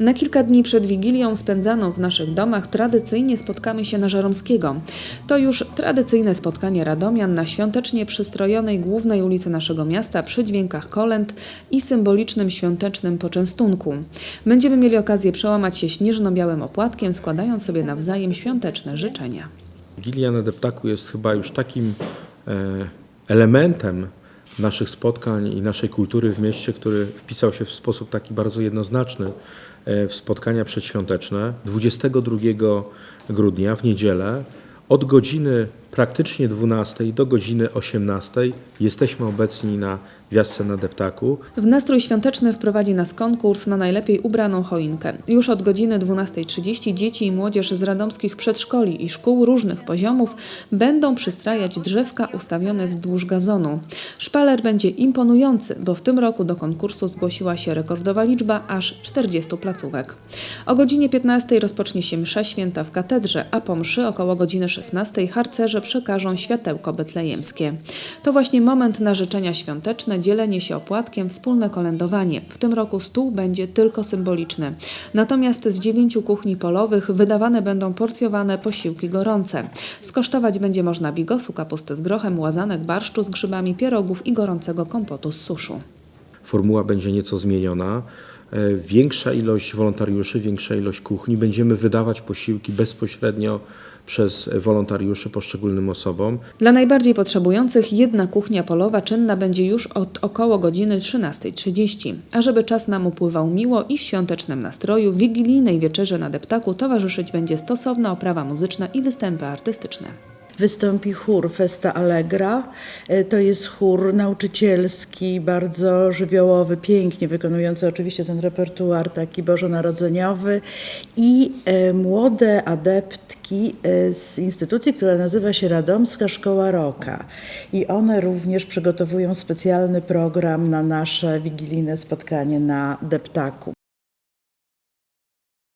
Na kilka dni przed Wigilią spędzaną w naszych domach tradycyjnie spotkamy się na Żeromskiego. To już tradycyjne spotkanie radomian na świątecznie przystrojonej głównej ulicy naszego miasta przy dźwiękach kolęd i symbolicznym świątecznym poczęstunku. Będziemy mieli okazję przełamać się śnieżno-białym opłatkiem, składając sobie nawzajem świąteczne życzenia. Wigilia na deptaku jest chyba już takim e, elementem naszych spotkań i naszej kultury w mieście, który wpisał się w sposób taki bardzo jednoznaczny e, w spotkania przedświąteczne. 22 grudnia w niedzielę od godziny praktycznie 12 do godziny 18 jesteśmy obecni na Gwiazdce na Deptaku. W nastrój świąteczny wprowadzi nas konkurs na najlepiej ubraną choinkę. Już od godziny 12.30 dzieci i młodzież z radomskich przedszkoli i szkół różnych poziomów będą przystrajać drzewka ustawione wzdłuż gazonu. Szpaler będzie imponujący, bo w tym roku do konkursu zgłosiła się rekordowa liczba aż 40 placówek. O godzinie 15 rozpocznie się msza święta w katedrze, a po mszy około godziny 16 harcerze przekażą światełko betlejemskie. To właśnie moment na życzenia świąteczne, dzielenie się opłatkiem, wspólne kolędowanie. W tym roku stół będzie tylko symboliczny. Natomiast z dziewięciu kuchni polowych wydawane będą porcjowane posiłki gorące. Skosztować będzie można bigosu, kapusty z grochem, łazanek, barszczu z grzybami, pierogów i gorącego kompotu z suszu. Formuła będzie nieco zmieniona. E, Większa ilość wolontariuszy, większa ilość kuchni. Będziemy wydawać posiłki bezpośrednio przez wolontariuszy poszczególnym osobom. Dla najbardziej potrzebujących jedna kuchnia polowa czynna będzie już od około godziny 13.30. A żeby czas nam upływał miło i w świątecznym nastroju, wigilijnej wieczerzy na deptaku towarzyszyć będzie stosowna oprawa muzyczna i występy artystyczne. Wystąpi chór Festa Allegra. E, To jest chór nauczycielski, bardzo żywiołowy, pięknie wykonujący oczywiście ten repertuar taki bożonarodzeniowy i e, młode adeptki e, z instytucji, która nazywa się Radomska Szkoła Roka. I one również przygotowują specjalny program na nasze wigilijne spotkanie na Deptaku.